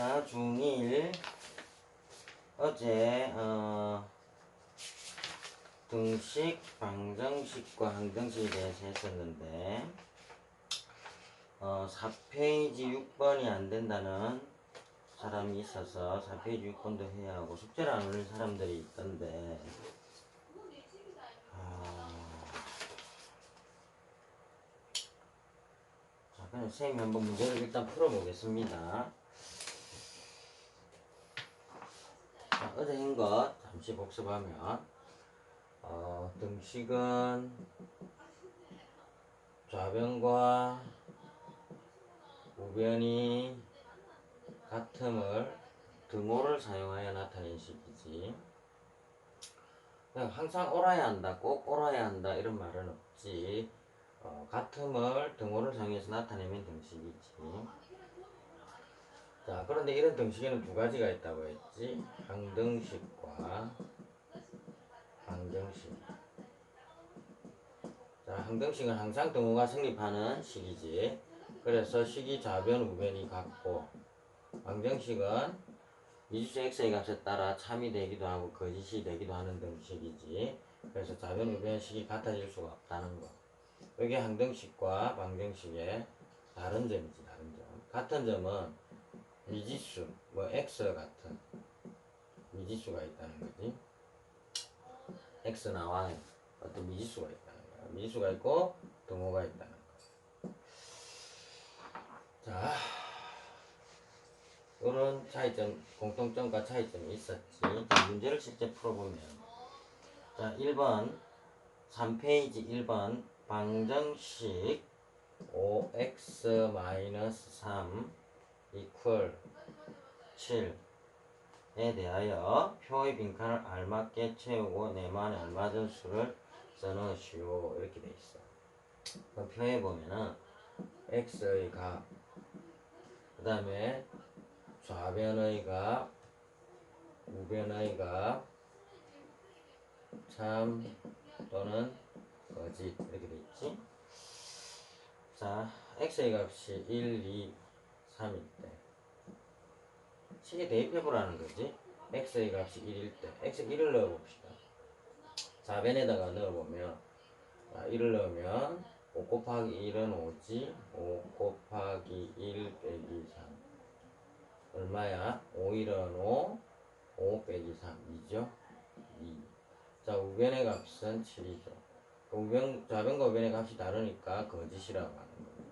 자, 중1 어제 어, 등식, 방정식과 항등식에 대해서 했었는데 어, 4페이지 6번이 안 된다는 사람이 있어서 4페이지 6번도 해야 하고 숙제를 안 올린 사람들이 있던데 아... 자, 그럼 선생님이 한번 문제를 일단 풀어보겠습니다. 자, 어제 한것 잠시 복습하면 어, 등식은 좌변과 우변이 같음을 등호를 사용하여 나타낸 식이지. 항상 옳아야 한다, 꼭 옳아야 한다 이런 말은 없지. 어, 같음을 등호를 사용해서 나타내면 등식이지. 자, 그런데 이런 등식에는 두 가지가 있다고 했지. 항등식과 방정식. 자, 항등식은 항상 등호가 성립하는 식이지. 그래서 식이 좌변, 우변이 같고, 방정식은 미지수 x의 값에 따라 참이 되기도 하고 거짓이 되기도 하는 등식이지. 그래서 좌변, 우변식이 같아질 수가 없다는 거. 이게 항등식과 방정식의 다른 점이지, 다른 점. 같은 점은 미지수, 뭐 x 같은 미지수가 있다는 거지. x나 y 어떤 미지수가 있다는 거야. 미지수가 있고 등호가 있다는 거. 자, 이런 차이점, 공통점과 차이점이 있었지. 자, 문제를 실제 풀어보면, 자, 1번, 3페이지 1번, 방정식 5x-3 이퀄 7에 대하여 표의 빈칸을 알맞게 채우고 내만에 알맞은 수를 써넣으시오. 이렇게 돼 있어. 그럼 표에 보면은 x의 값, 그 다음에 좌변의 값, 우변의 값, 참 또는 거짓 이렇게 돼 있지. 자, x의 값이 1, 2, 3일 때 식에 대입해보라는 거지. x의 값이 1일 때 x 1을 넣어봅시다. 좌변에다가 넣어보면 자, 1을 넣으면 5 곱하기 1은 5지 5 곱하기 1 빼기 3 얼마야? 5 1은 5 5 빼기 3 2죠? 2 자, 우변의 값은 7이죠. 우변, 좌변과 우변의 값이 다르니까 거짓이라고 하는 겁니다.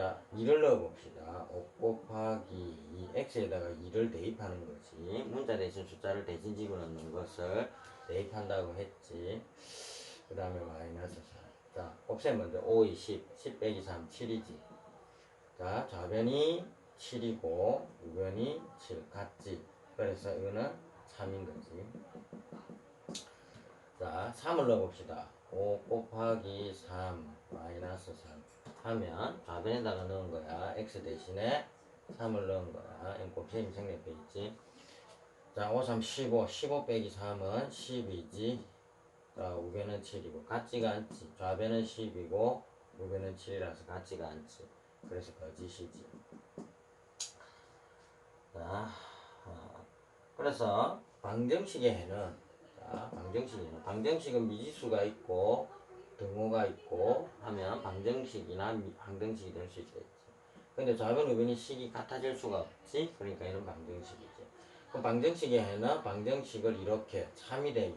자, 2를 넣어봅시다. 5 곱하기 2, x에다가 2를 대입하는 거지. 문자 대신 숫자를 대신 집어넣는 것을 대입한다고 했지. 그 다음에 마이너스 4. 자, 곱셈 먼저 5, 2, 10, 10 빼기 3, 7이지. 자, 좌변이 7이고, 우변이 7, 같지. 그래서 이거는 3인 거지. 자, 3을 넣어봅시다. 5 곱하기 3 마이너스 3 하면 좌변에다가 넣은 거야. x 대신에 3을 넣은 거야. m 곱셈이 생략돼 있지. 자, 5, 3, 15. 15 빼기 3은 10이지. 자, 우변은 7이고 같지가 않지. 좌변은 10이고 우변은 7이라서 같지가 않지. 그래서 거짓이지. 자, 어, 그래서 방정식의 해는 자, 방정식에는 방정식은 미지수가 있고 등호가 있고 하면 방정식이나 미- 방정식이 될 수 있겠지. 근데 좌변 우변이 식이 같아질 수가 없지. 그러니까 얘는 방정식이지. 그럼 방정식의 해는 방정식을 이렇게 참이 되면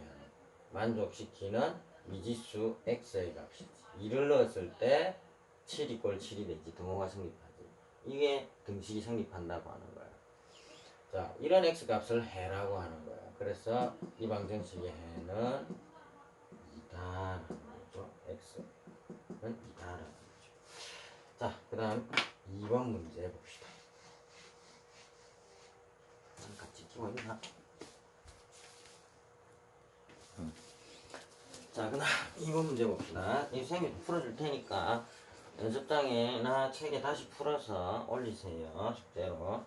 만족시키는 미지수 x의 값이지. 2를 넣었을 때 7 이꼴 7이 되지. 등호가 성립하지. 이게 등식이 성립한다고 하는 거야. 자, 이런 x 값을 해라고 하는 거야. 그래서 이 방정식의 해는 2다라는 거죠. X는 2다라는 거죠. 자, 그 다음 2번 문제 봅시다. 같이 찍고 있나? 음. 자, 그 다음 2번 문제 봅시다. 이 선생님이 풀어줄 테니까 연습장에나 책에 다시 풀어서 올리세요. 숙제로.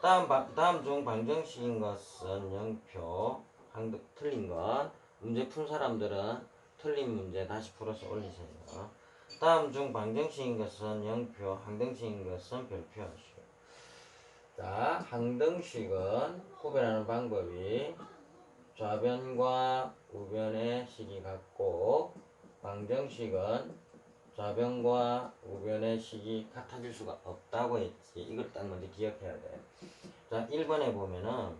다음, 바- 다음 중 방정식인 것은 0표, 항 틀린 것. 문제 푼 사람들은 틀린 문제 다시 풀어서 올리세요. 다음 중 방정식인 것은 0표, 항등식인 것은 별표 하시오. 자, 항등식은 구별하는 방법이 좌변과 우변의 식이 같고 방정식은 좌변과 우변의 식이 같아질 수가 없다고 했지. 이걸 딱 먼저 기억해야 돼. 자, 1번에 보면은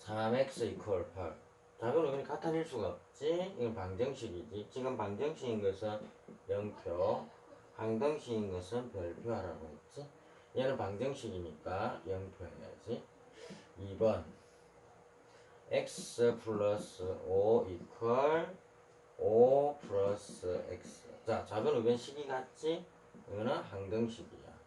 3x 이퀄 8. 좌변 우변이 같아질 수가 없지. 이건 방정식이지. 지금 방정식인 것은 0표, 항등식인 것은 별표하라고 했지. 얘는 방정식이니까 0표 해야지. 2번 x 플러스 5 이퀄 5 플러스 x 자 좌변 우변 식이 같지? 이거는 항등식이야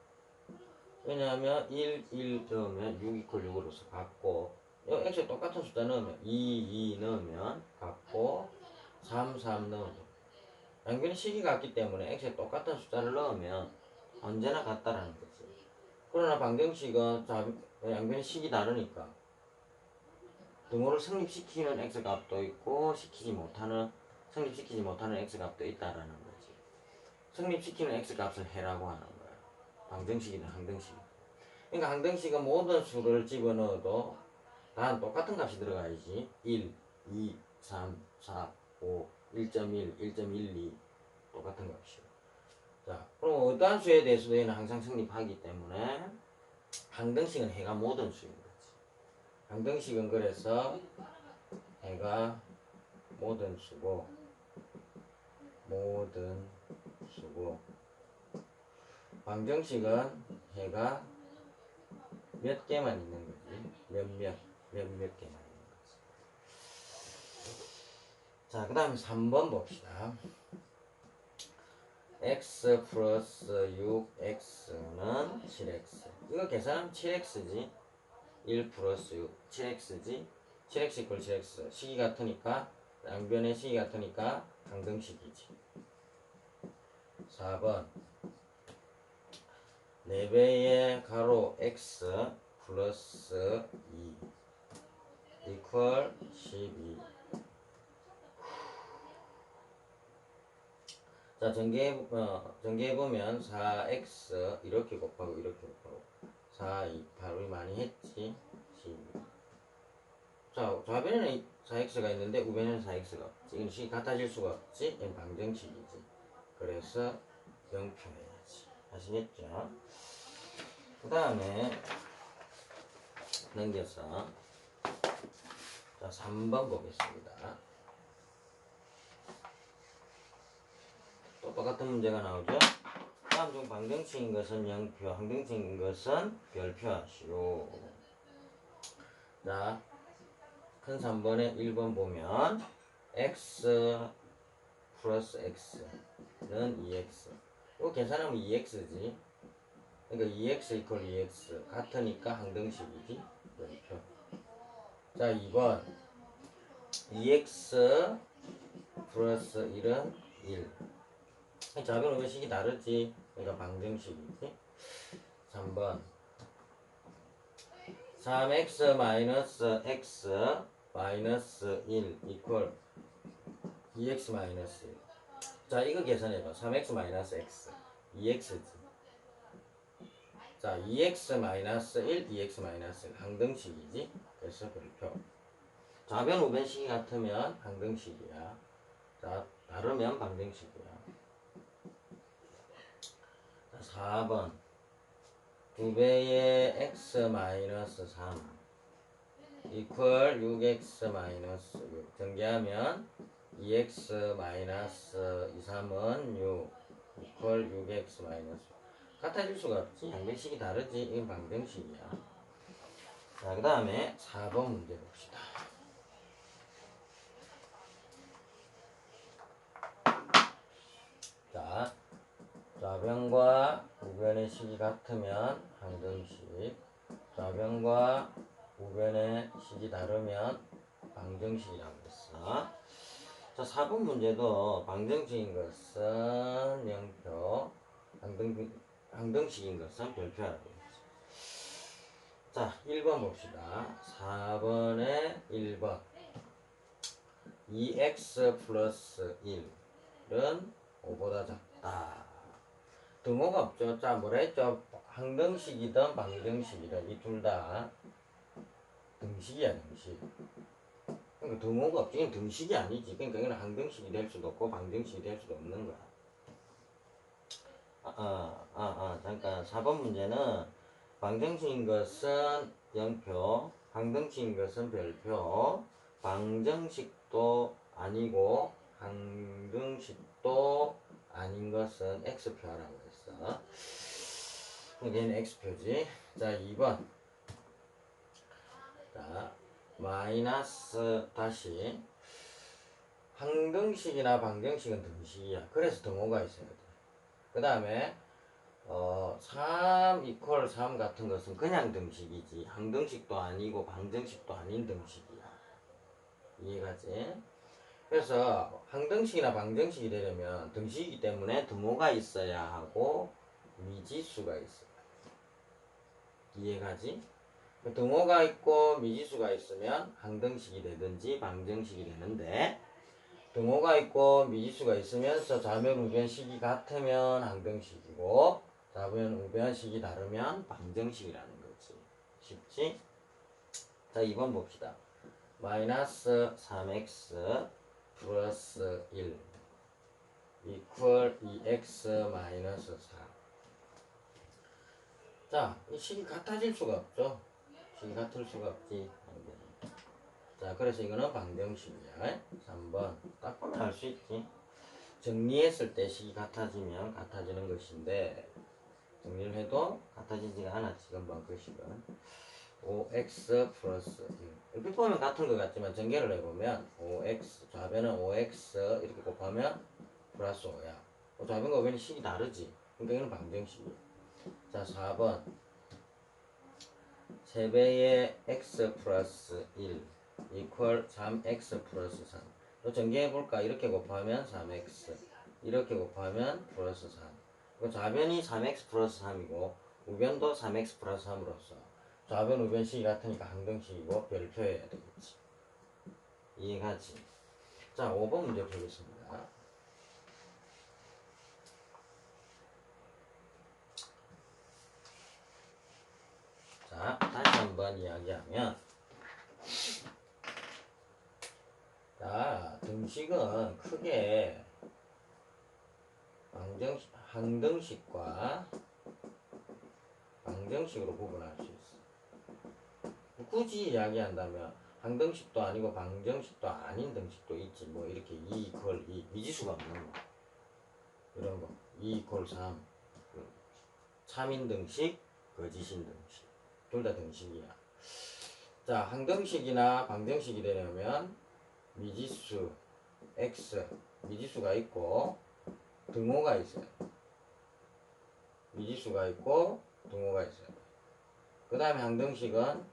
왜냐하면 1, 1 넣으면 6 이퀄 6으로서 같고 이 x에 똑같은 숫자 넣으면 2, 2 넣으면 같고 3, 3 넣으면 양변이 식이 같기 때문에 x에 똑같은 숫자를 넣으면 언제나 같다라는 거지 그러나 방정식은 자, 양변의 식이 다르니까 등호를 성립시키는 x 값도 있고 시키지 못하는 성립시키지 못하는 x 값도 있다라는 거지. 성립시키는 x 값을 해라고 하는 거야. 방정식이든 항등식. 그러니까 항등식은 모든 수를 집어넣어도 다 똑같은 값이 들어가야지. 1, 2, 3, 4, 5, 1.1, 1.12 똑같은 값이요. 자, 그럼 어떠한 수에 대해서도 얘는 항상 성립하기 때문에 항등식은 해가 모든 수인 거지. 항등식은 그래서 해가 모든 수고 모든 수고 방정식은 해가 몇 개만 있는 거지 몇몇 몇몇 개만 있는 거지 자 그 다음 3번 봅시다. X 플러스 6x는 7x 이거 계산하면 7x지. 1 플러스 6 7x지. 7x 이퀄 7x 식이 같으니까 양변의 식이 같으니까 항등식이지. 4번. 4배의 가로 x 플러스 2 이퀄 12 자, 전개해, 어, 전개해 보면 4x 이렇게 곱하고 이렇게 곱하고 4, 2, 8 우리 많이 했지? 12. 자, 좌변에는 4x가 있는데 우변에는 4x가 없지. 이건 식이 같아질 수가 없지. 이건 방정식이지. 그래서 0표 해야지. 아시겠죠? 그 다음에 넘겨서 자, 3번 보겠습니다. 또 똑같은 문제가 나오죠. 다음 중 방정식인 것은 0표, 항등식인 것은 별표 하시오. 자, 큰 3번에 1번 보면 x 플러스 x는 2x. 이거 계산하면 2x지. 그러니까 2x 이퀄 2x 같으니까 항등식이지. 별표. 자, 2번 2x 플러스 1은 1. 좌변 우변식이 다르지. 그러니까 방정식이지. 3번 3x 마이너스 x 마이너스 1 이퀄 2x 마이너스 1. 자, 이거 계산해봐. 3x 마이너스 x 2x지. 자, 2x 마이너스 1, 2x 마이너스 1 항등식이지. 그래서 별표. 좌변 우변식이 같으면 항등식이야. 자, 다르면 방정식이야. 4번 2배의 x 마이너스 3 이퀄 6x 마이너스 6 전개하면 2x 마이너스 2, 3은 6 이퀄 6x 마이너스 6 같아질 수가 없지 양변식이 다르지 이건 방정식이야 자 그 다음에 4번 문제 봅시다 자 좌변과 우변의 식이 같으면 항등식, 좌변과 우변의 식이 다르면 방정식이라고 했어. 자, 4번 문제도 방정식인 것은 0표, 항등, 항등식인 것은 별표라고. 자, 1번 봅시다. 4번에 1번. 2x 플러스 1은 5보다 작다. 등호가 없죠. 자, 뭐라 했죠? 항등식이든 방정식이든 이 둘 다 등식이야, 등식. 그러니까 등호가 없지. 등식이 아니지. 그러니까 이건 항등식이 될 수도 없고 방정식이 될 수도 없는 거야. 아, 아, 아, 아, 잠깐. 4번 문제는 방정식인 것은 영표, 항등식인 것은 별표, 방정식도 아니고 항등식도 아닌 것은 x표라고 했어. 얘는 x표지. 자, 2번. 자, 마이너스 다시 항등식이나 방정식은 등식이야. 그래서 등호가 있어야 돼. 그 다음에 어, 3 이퀄 3 같은 것은 그냥 등식이지. 항등식도 아니고 방정식도 아닌 등식이야. 이해가지? 그래서 항등식이나 방정식이 되려면 등식이기 때문에 등호가 있어야 하고 미지수가 있어요. 이해가지? 등호가 있고 미지수가 있으면 항등식이 되든지 방정식이 되는데 등호가 있고 미지수가 있으면서 좌변 우변식이 같으면 항등식이고 좌변 우변식이 다르면 방정식이라는 거지. 쉽지? 자, 2번 봅시다. 마이너스 3x 플러스 1 이퀄 2x 마이너스 4 자, 이 식이 같아질 수가 없죠. 식이 같을 수가 없지. 자, 그래서 이거는 방정식이야. 3번. 딱 보면 알 수 있지. 정리했을 때 식이 같아지면 같아지는 것인데, 정리를 해도 같아지지가 않아, 지금 번 것식은. 5x 플러스 1. 이렇게 보면 같은 것 같지만 전개를 해보면 5x, 좌변은 5x 이렇게 곱하면 플러스 5야. 좌변과 우변이 식이 다르지. 그러니까 이건 방정식이야. 자, 4번. 3배의 x 플러스 1 이퀄 3x 플러스 3. 또 전개해볼까? 이렇게 곱하면 3x. 이렇게 곱하면 플러스 3. 그 좌변이 3x 플러스 3이고, 우변도 3x 플러스 3으로서 좌변, 우변식이 같으니까 항등식이고 별표해야 되겠지. 이해가지? 자, 5번 문제 보겠습니다. 자, 다시 한번 이야기하면 자, 등식은 크게 방정식, 항등식과 방정식으로 구분할 수 있어. 굳이 이야기한다면 항등식도 아니고 방정식도 아닌 등식도 있지. 뭐 이렇게 2 이퀄 2 미지수가 없는 거. 이런 거. 2 이퀄 3. 3인 등식, 거짓인 등식. 둘 다 등식이야. 자, 항등식이나 방정식이 되려면 미지수 x 미지수가 있고 등호가 있어요. 미지수가 있고 등호가 있어요. 그 다음에 항등식은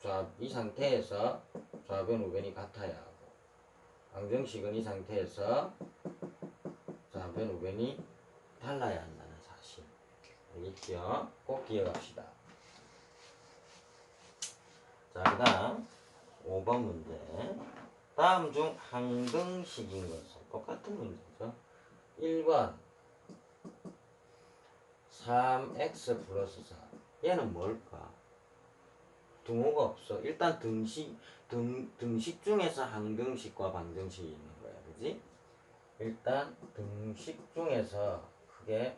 좌, 이 상태에서 좌변 우변이 같아야 하고 방정식은 이 상태에서 좌변 우변이 달라야 한다는 사실 알겠죠? 꼭 기억합시다. 자, 그 다음 5번 문제 다음 중 항등식인 것은 똑같은 문제죠. 1번 3x 플러스 4 얘는 뭘까? 등호가 없어. 일단 등식 등, 등식 중에서 항등식과 방정식이 있는 거야. 그지? 일단 등식 중에서 크게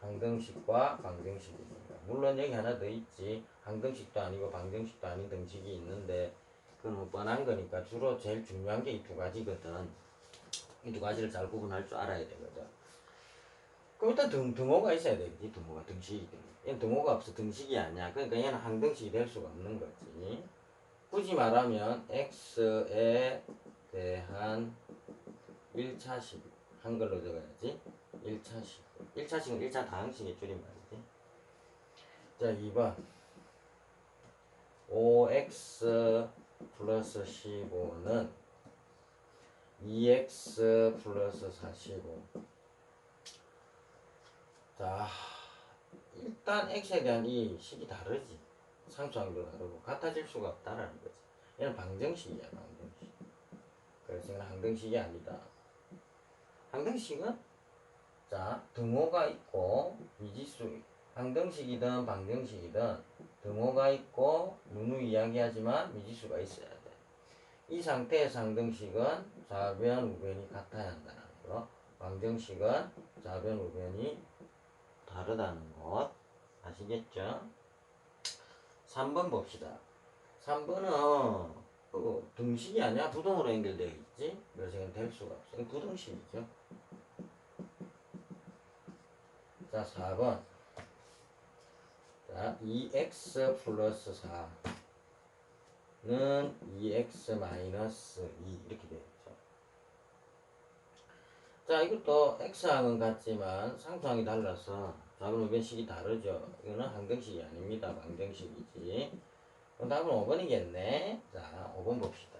항등식과 방정식이 있는 거야. 물론 여기 하나 더 있지. 항등식도 아니고 방정식도 아닌 등식이 있는데 그건 뭐 뻔한 거니까 주로 제일 중요한 게 이 두 가지거든. 이 두 가지를 잘 구분할 줄 알아야 되거든. 그럼 일단 등, 등호가 있어야 되겠지. 등호가 등식이 되면. 얘는 등호가 없어 등식이 아니야. 그러니까 얘는 항등식이 될 수가 없는 거지. 굳이 말하면 x에 대한 1차식 한글로 적어야지. 1차식. 1차식은 1차 다항식의 줄임말이지. 자, 2번. 5x 플러스 15는 2x 플러스 45. 자, 일단 x에 대한 이 식이 다르지. 상수항도 다르고 같아질 수가 없다라는 거지. 얘는 방정식이야, 방정식. 그래서 이건 항등식이 아니다. 항등식은 자, 등호가 있고 미지수 항등식이든 방정식이든 등호가 있고 누누 이야기하지만 미지수가 있어야 돼. 이 상태의 상등식은 좌변 우변이 같아야 한다는 거. 방정식은 좌변 우변이 다르다는 것 아시겠죠? 3번 봅시다. 3번은 그 등식이 아니야 부동으로 연결되어 있지. 이건 될 수가 없어. 이건 부등식이죠. 자, 4번. 자, 2x 플러스 4는 2x 마이너스 2 이렇게 있죠. 자, 이것도 x항은 같지만 상수항이 달라서 답은 우변식이 다르죠. 이거는 항등식이 아닙니다. 방정식이지. 그럼 답은 5번이겠네. 자, 5번 봅시다.